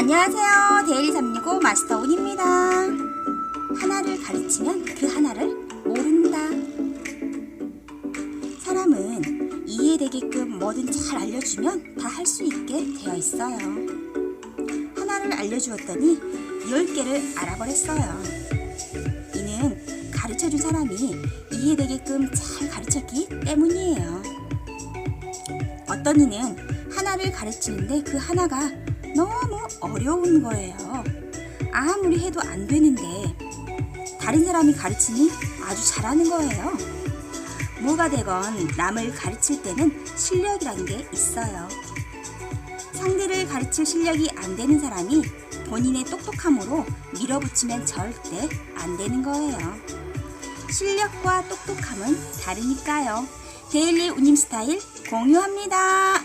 안녕하세요. 데일리 365 마스터 운입니다. 하나를 가르치면 그 하나를 모른다. 사람은 이해되게끔 뭐든 잘 알려주면 다 할 수 있게 되어 있어요. 하나를 알려주었더니 열 개를 알아버렸어요. 이는 가르쳐준 사람이 이해되게끔 잘 가르쳤기 때문이에요. 어떤 이는 하나를 가르치는데 그 하나가 너무 어려운 거예요. 아무리 해도 안 되는데 다른 사람이 가르치니 아주 잘하는 거예요. 뭐가 되건 남을 가르칠 때는 실력이라는 게 있어요. 상대를 가르칠 실력이 안 되는 사람이 본인의 똑똑함으로 밀어붙이면 절대 안 되는 거예요. 실력과 똑똑함은 다르니까요. 데일리 운임 스타일 공유합니다.